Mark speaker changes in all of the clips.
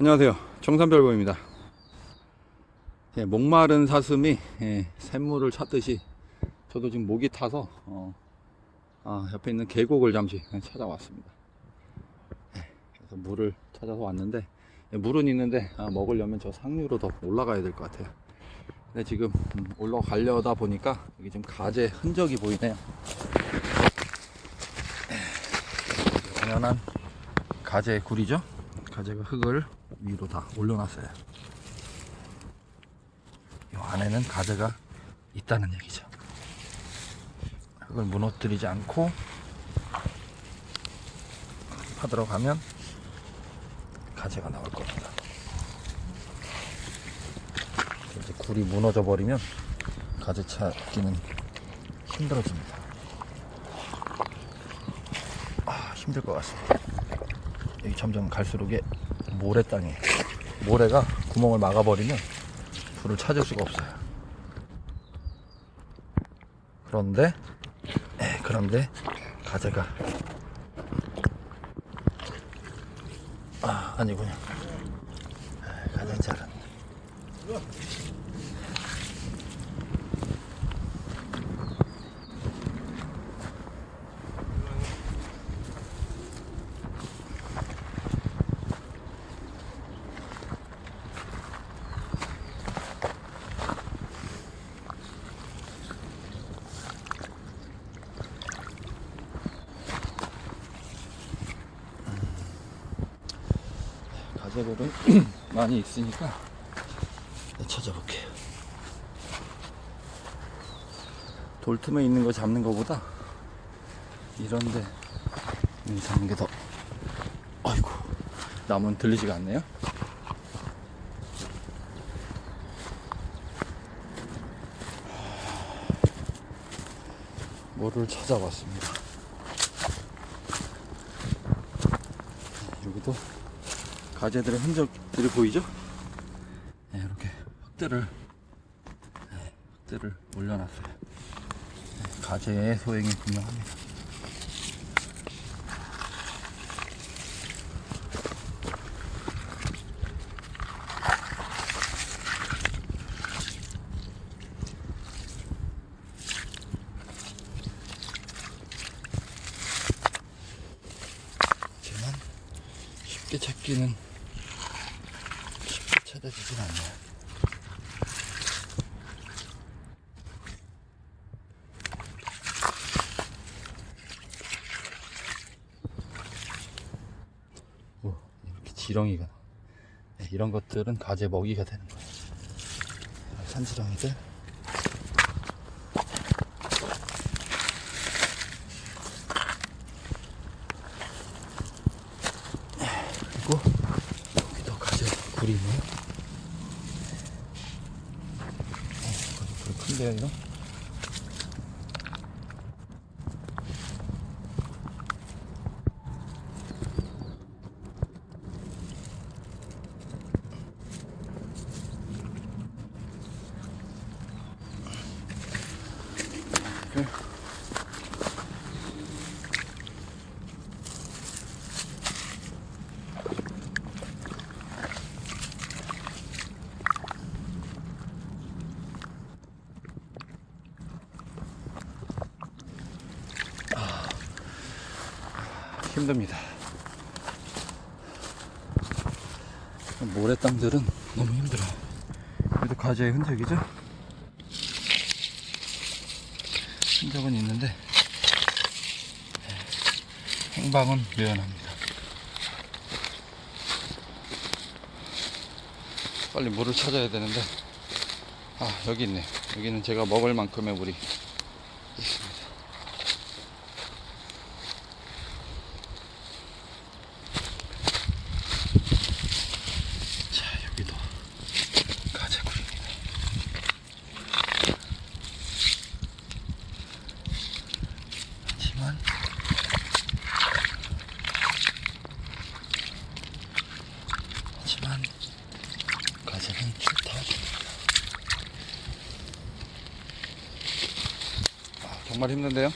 Speaker 1: 안녕하세요. 정산별보입니다. 예, 목마른 사슴이 예, 샘물을 찾듯이 저도 지금 목이 타서 어, 아, 옆에 있는 계곡을 잠시 찾아왔습니다. 예, 그래서 물을 찾아서 왔는데 예, 물은 있는데 아, 먹으려면 저 상류로 더 올라가야 될 것 같아요. 근데 지금 음, 올라가려다 보니까 여기 좀 가재 흔적이 보이네요. 예, 당연한 가재 굴이죠. 가재가 흙을 위로 다 올려놨어요. 이 안에는 가재가 있다는 얘기죠. 흙을 무너뜨리지 않고 파들어 가면 가재가 나올 겁니다. 이제 굴이 무너져 버리면 가재 찾기는 힘들어집니다. 아, 힘들 것 같습니다. 여기 점점 갈수록 에 모래 땅에 모래가 구멍을 막아버리면 불을 찾을 수가 없어요. 그런데 에, 그런데 가재가 아 아니군요. 에, 가재인 줄 가재볼은 많이 있으니까 네, 찾아볼게요. 돌 틈에 있는 거 잡는 거보다 이런데 거 잡는 게 더. 아이고 나무는 들리지가 않네요. 뭐를 찾아봤습니다. 여기도 가재들의 흔적들이 보이죠? 네, 이렇게 흙들을 네, 흙들을 올려놨어요. 네, 가재의 소행이 분명합니다. 쉽게 찾기는 찾아지진 않네요. 오, 이렇게 지렁이가 네, 이런 것들은 가재 먹이가 되는 거예요. 산지렁이들 그리고 여기도 가재 굴이 있네요. 어, 큰데요, 이거? 힘듭니다. 모래땅들은 너무 힘들어. 그래도 가재의 흔적이죠? 흔적은 있는데 행방은 묘연합니다. 빨리 물을 찾아야 되는데 아 여기 있네. 여기는 제가 먹을 만큼의 물이 있습니다. 자 여기도 가재굴입니다. 하지만 하지만 가재는 싫다. 아, 정말 힘든데요?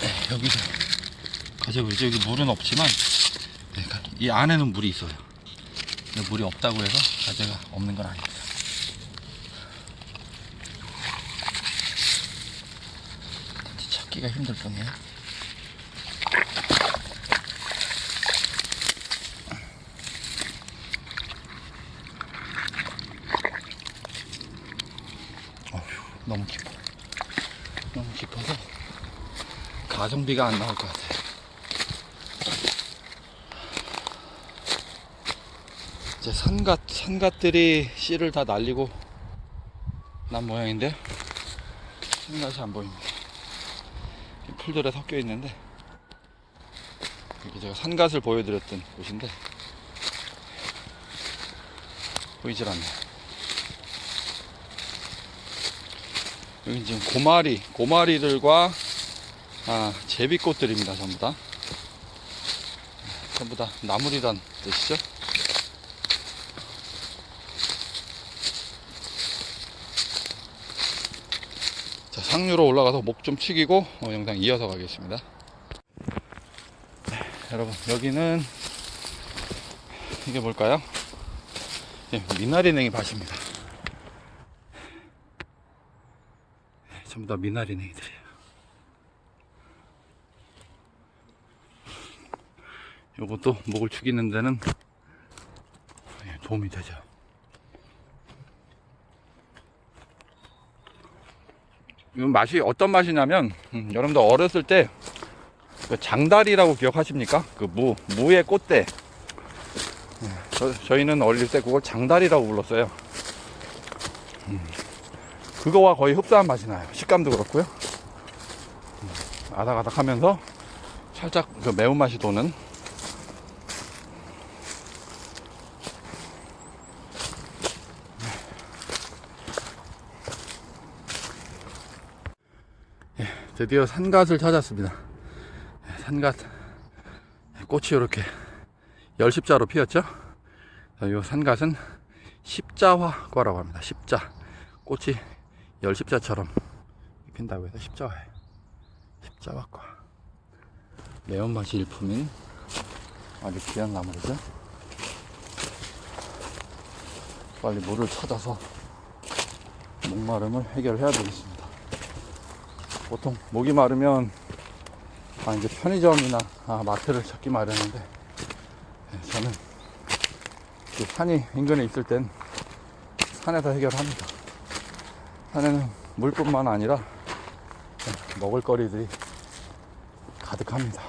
Speaker 1: 네, 여기서 이제 여기 물은 없지만 네, 가- 이 안에는 물이 있어요. 물이 없다고 해서 가재가 없는 건. 단지 찾기가 힘들. 어휴, 너무 깊어. 너무 깊어서 가성비가 안 나올 것 같아요. 이제 산갓, 산갓들이 씨를 다 날리고 난 모양인데요. 산갓이 안 보입니다. 이 풀들에 섞여 있는데, 여기 제가 산갓을 보여드렸던 곳인데, 보이질 않네요. 여기 지금 고마리, 고마리들과 아, 제비꽃들입니다, 전부 다. 전부 다 나물이란 뜻이죠. 상류로 올라가서 목좀 축이고 어, 영상 이어서 가겠습니다. 네, 여러분, 여기는 이게 뭘까요? 예, 미나리냉이 밭입니다. 네, 전부 다 미나리냉이들이에요. 요것도 목을 축이는 데는 예, 도움이 되죠. 이 맛이 어떤 맛이냐면 음, 여러분들 어렸을 때 그 장다리라고 기억하십니까? 그 무, 무의 꽃대. 예, 저, 저희는 어릴 때 그걸 장다리라고 불렀어요. 음, 그거와 거의 흡사한 맛이 나요. 식감도 그렇고요. 음, 아삭아삭 하면서 살짝 그 매운맛이 도는 드디어 산갓을 찾았습니다. 예, 산갓 꽃이 이렇게 열십자로 피었죠. 이 산갓은 십자화과라고 합니다. 십자 꽃이 열십자처럼 핀다고 해서 십자화예요. 십자화과 매운맛이 일품인 아주 귀한 나물이죠. 빨리 물을 찾아서 목마름을 해결해야 되겠습니다. 보통 목이 마르면 아 이제 편의점이나 아, 마트를 찾기 마련인데 예, 저는 그 산이 인근에 있을 땐 산에서 해결합니다. 산에는 물뿐만 아니라 예, 먹을거리들이 가득합니다.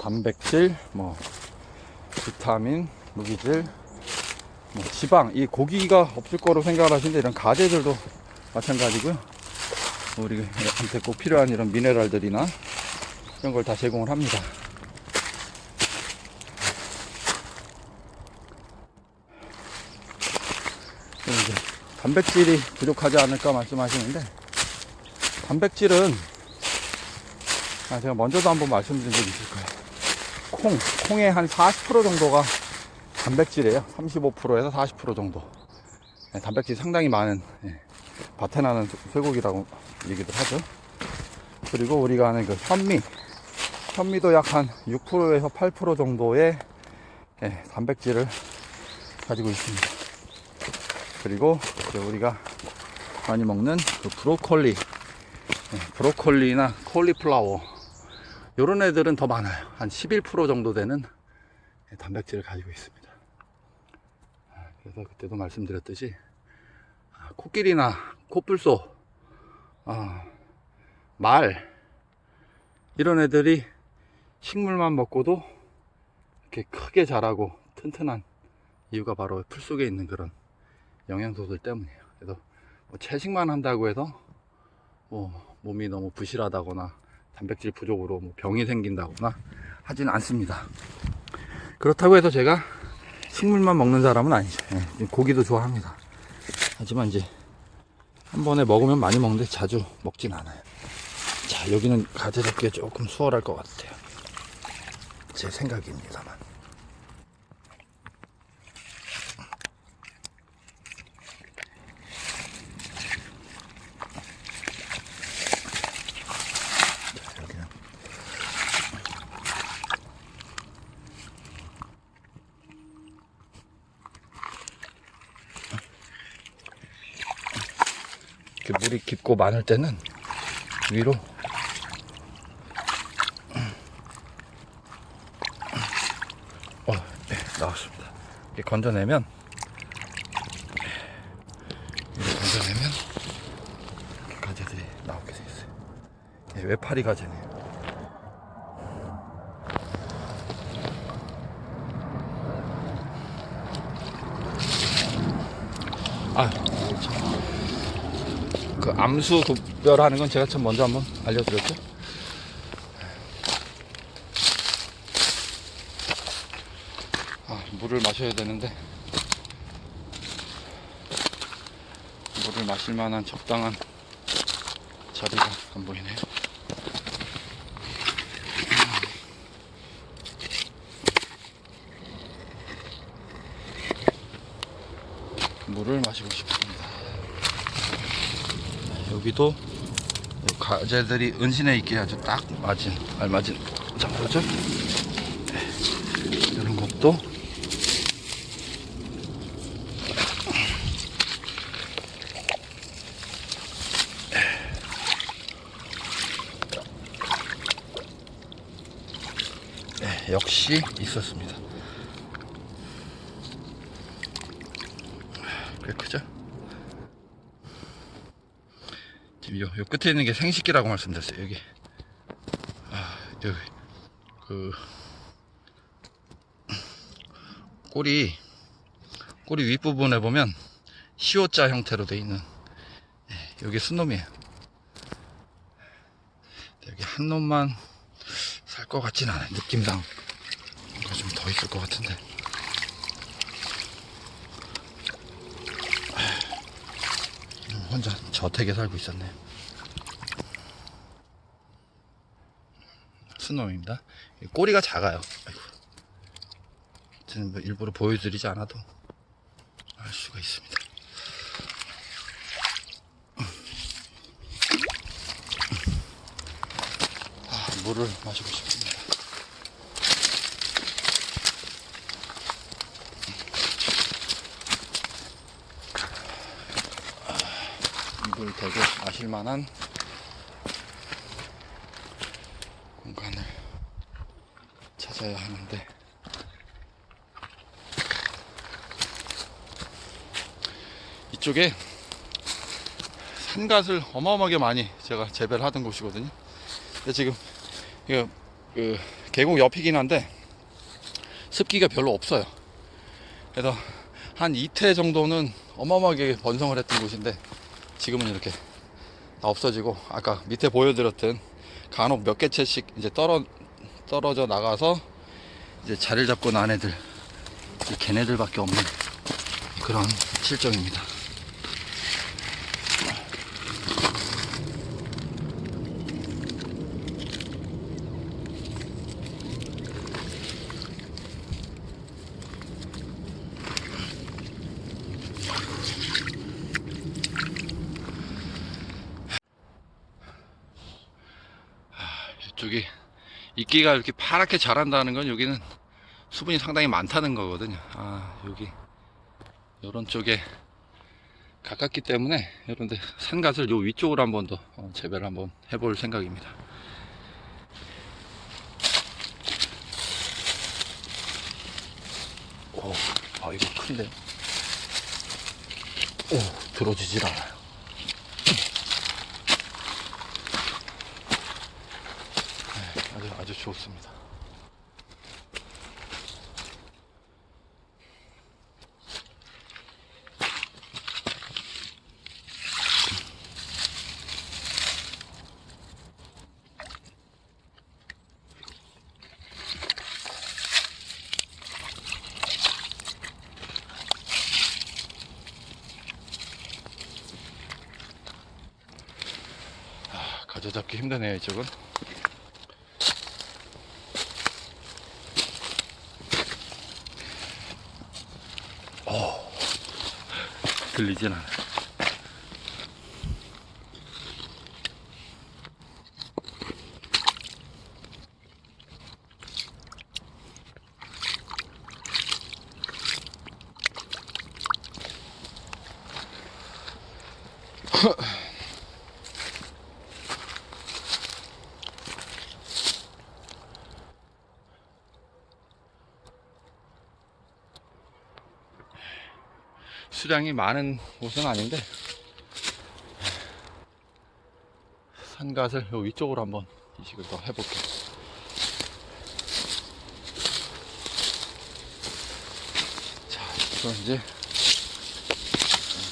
Speaker 1: 단백질, 뭐 비타민, 무기질, 뭐 지방, 이 고기가 없을 거로 생각을 하시는데 이런 가재들도 마찬가지고요. 우리한테 꼭 필요한 이런 미네랄들이나 이런 걸 다 제공을 합니다. 이제 단백질이 부족하지 않을까 말씀하시는데 단백질은 아, 제가 먼저도 한번 말씀드린 적이 있을 거예요. 콩, 콩의 한 40% 정도가 단백질이에요. 35%에서 40% 정도. 네, 단백질이 상당히 많은 예, 밭에 나는 쇠고기라고 얘기들 하죠. 그리고 우리가 아는 그 현미, 현미도 약 한 6%에서 8% 정도의 예, 단백질을 가지고 있습니다. 그리고 이제 우리가 많이 먹는 그 브로콜리, 예, 브로콜리나 콜리플라워 이런 애들은 더 많아요. 한 11% 정도 되는 예, 단백질을 가지고 있습니다. 아, 그래서 그때도 말씀드렸듯이 아, 코끼리나 코뿔소, 아, 말 이런 애들이 식물만 먹고도 이렇게 크게 자라고 튼튼한 이유가 바로 풀 속에 있는 그런 영양소들 때문이에요. 그래서 뭐 채식만 한다고 해서 뭐 몸이 너무 부실하다거나 단백질 부족으로 뭐 병이 생긴다거나 하지는 않습니다. 그렇다고 해서 제가 식물만 먹는 사람은 아니죠. 예, 고기도 좋아합니다. 하지만 이제 한 번에 먹으면 많이 먹는데 자주 먹진 않아요. 자, 여기는 가재 잡기가 조금 수월할 것 같아요. 제 생각입니다만. 물이 깊고 많을 때는 위로 어, 네, 나왔습니다. 이렇게 건져내면 이렇게 건져내면 이렇게 가재들이 나오게 돼 있어요. 예, 외파리 가재네요. 아, 참. 그 암수 구별하는 건 제가 참 먼저 한번 알려드렸죠. 아, 물을 마셔야 되는데 물을 마실 만한 적당한 자리가 안 보이네요. 물을 마시고 싶습니다. 여기도 가재들이 은신해 있기에 아주 딱 맞은 알맞은 장소죠. 이런 것도 네, 역시 있었습니다. 꽤 크죠? 지금 요, 요 끝에 있는 게 생식기라고 말씀드렸어요. 여기. 아, 여기. 그, 꼬리, 꼬리 윗부분에 보면 시오자 형태로 돼 있는, 예, 여기 순놈이에요. 여기 한 놈만 살 것 같진 않아요. 느낌상. 뭔가 좀 더 있을 것 같은데. 음, 혼자 저택에 살고 있었네 요. 순놈입니다. 꼬리가 작아요. 아이고. 뭐 일부러 보여드리지 않아도 알 수가 있습니다. 아, 물을 마시고 싶습니다. 이걸 대고 마실 만한 공간을 찾아야 하는데 이쪽에 산갓을 어마어마하게 많이 제가 재배를 하던 곳이거든요. 근데 지금 이거 그 계곡 옆이긴 한데 습기가 별로 없어요. 그래서 한 이태 정도는 어마어마하게 번성을 했던 곳인데 지금은 이렇게 다 없어지고 아까 밑에 보여드렸던 간혹 몇 개체씩 이제 떨어 떨어져 나가서 이제 자리를 잡고 난 애들 걔네들밖에 없는 그런 실정입니다. 이쪽이 이끼가 이렇게 파랗게 자란다는 건 여기는 수분이 상당히 많다는 거거든요. 아 여기 이런 쪽에 가깝기 때문에 여러분들 산갓을 요 위쪽으로 한 번 더 어, 재배를 한번 해볼 생각입니다. 오, 아 이거 큰데. 오, 들어지질 않아요. 네, 아주 아주 좋습니다. 아, 가져잡기 힘드네요 이쪽은. 들리진 않아 수량이 많은 곳은 아닌데 산갓을 요 위쪽으로 한번 이식을 더 해볼게요. 자, 이거 이제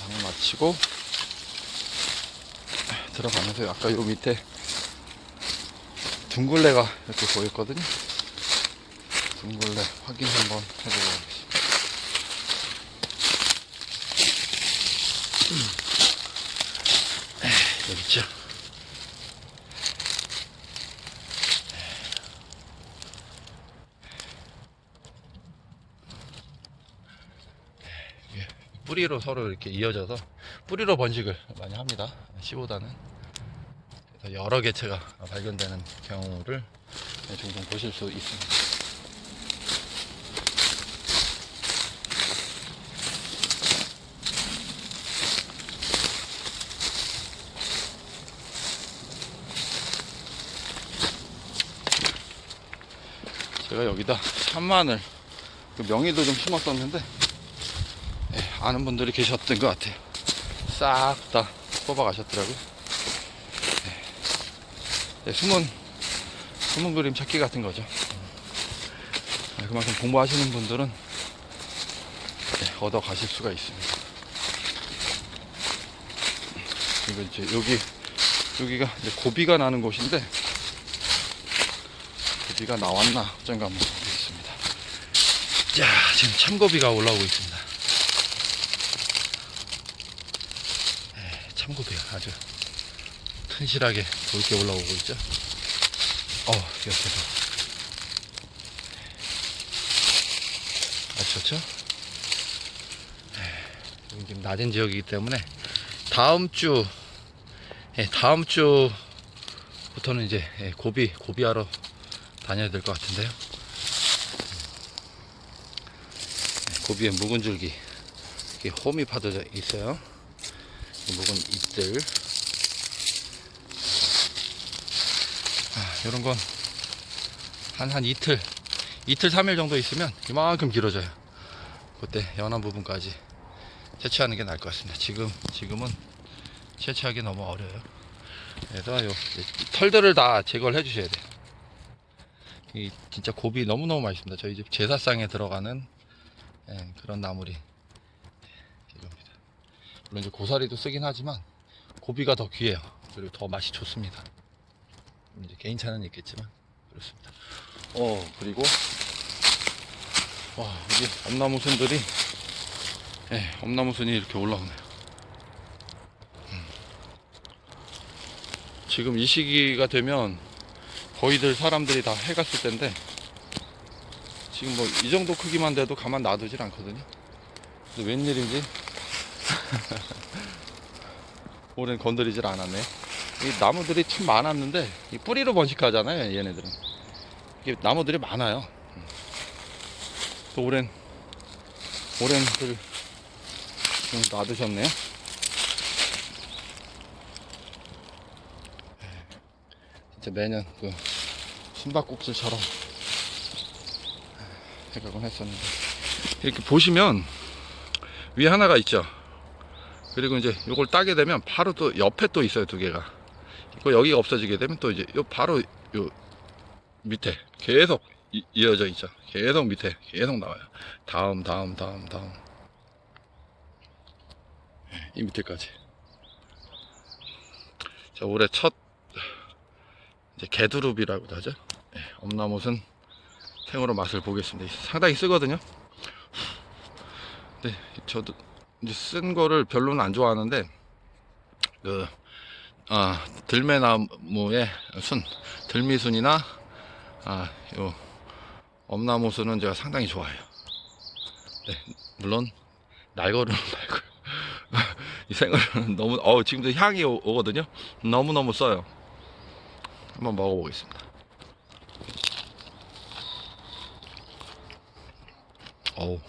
Speaker 1: 영상을 마치고 들어가면서 아까 요 밑에 둥글레가 이렇게 보였거든요. 둥글레 확인 한번 해보도록 하겠습니다. 음. 여기 있죠. 이게 뿌리로 서로 이렇게 이어져서 뿌리로 번식을 많이 합니다. 씨보다는 여러 개체가 발견되는 경우를 종종 보실 수 있습니다. 제가 여기다 참마늘 그 명이도 좀 심었었는데 예, 아는 분들이 계셨던 것 같아요. 싹 다 뽑아 가셨더라고요. 예, 숨은 숨은 그림 찾기 같은 거죠. 예, 그만큼 공부하시는 분들은 예, 얻어 가실 수가 있습니다. 그리고 이제 여기 여기가 이제 고비가 나는 곳인데 고 비가 나왔나 어쩐가 한번 보겠습니다. 자 지금 참고비가 올라오고 있습니다. 예, 참고비가 아주 튼실하게 굵게 올라오고 있죠. 어, 옆에서. 아주 좋죠? 예, 지금 낮은 지역이기 때문에 다음 주, 예, 다음 주부터는 이제 예, 고비, 고비하러 다녀야 될 것 같은데요. 예, 고비에 묵은 줄기, 이렇게 홈이 파져 있어요. 이 묵은 잎들. 이런 건 한 한 이틀 이틀 3일 정도 있으면 이만큼 길어져요 그때 연한 부분까지 채취하는 게 나을 것 같습니다 지금 지금은 채취하기 너무 어려요 그래서 요 털들을 다 제거를 해 주셔야 돼요 이 진짜 고비 너무너무 맛있습니다 저희 집 제사상에 들어가는 예, 그런 나물이 이겁니다 물론 이제 고사리도 쓰긴 하지만 고비가 더 귀해요 그리고 더 맛이 좋습니다 이제 개인 차는 있겠지만 그렇습니다. 어 그리고 와 여기 엄나무순들이 예, 엄나무순이 이렇게 올라오네요. 음. 지금 이 시기가 되면 거의들 사람들이 다 해갔을 텐데 지금 뭐 이 정도 크기만 돼도 가만 놔두질 않거든요. 근데 웬일인지 올해는 건드리질 않았네. 이 나무들이 참 많았는데 이 뿌리로 번식하잖아요 얘네들은 이게 나무들이 많아요 음. 또 오랜 오랜들 좀 놔두셨네요 진짜 매년 그 숨바꼭질처럼 생각은 했었는데 이렇게 보시면 위에 하나가 있죠 그리고 이제 이걸 따게 되면 바로 또 옆에 또 있어요 두 개가 그 여기가 없어지게 되면 또 이제 요 바로 요 밑에 계속 이, 이어져 있죠. 계속 밑에 계속 나와요. 다음 다음 다음 다음 예, 이 밑에까지. 자 올해 첫 이제 개두릅이라고도 하죠. 예, 엄나무은 생으로 맛을 보겠습니다. 상당히 쓰거든요. 근데 저도 이제 쓴 거를 별로는 안 좋아하는데 그 아, 들매나무의 순, 들미순이나 아, 요 엄나무 순은 제가 상당히 좋아해요. 네, 물론 날거는 말고요. 이 생얼은 너무 어 지금도 향이 오, 오거든요. 너무 너무 써요. 한번 먹어보겠습니다. 어우.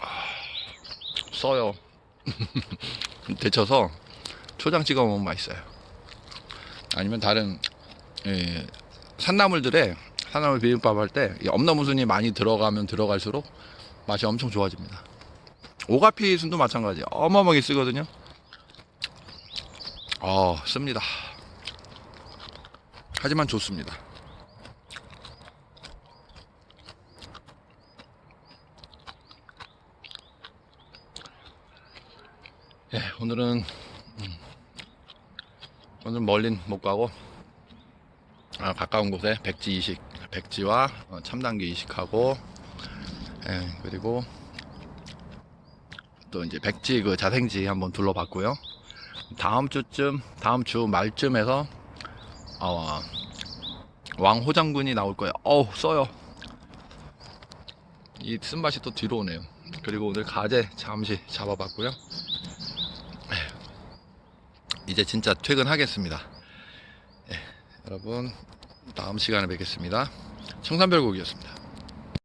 Speaker 1: 아, 써요. 데쳐서 초장 찍어 먹으면 맛있어요. 아니면 다른 예, 산나물들에 산나물 비빔밥 할 때 엄나무순이 많이 들어가면 들어갈수록 맛이 엄청 좋아집니다. 오가피 순도 마찬가지. 어마어마하게 쓰거든요. 어, 씁니다. 하지만 좋습니다. 예, 오늘은 음, 오늘 멀린 못 가고 아, 가까운 곳에 백지 이식, 백지와 어, 참단기 이식하고 예, 그리고 또 이제 백지 그 자생지 한번 둘러봤고요. 다음 주쯤, 다음 주 말쯤에서 어, 왕호장군이 나올 거예요. 어우 써요. 이 쓴맛이 또 뒤로 오네요. 그리고 오늘 가재 잠시 잡아봤고요. 이제 진짜 퇴근하겠습니다. 예, 여러분 다음 시간에 뵙겠습니다. 청산별곡이었습니다.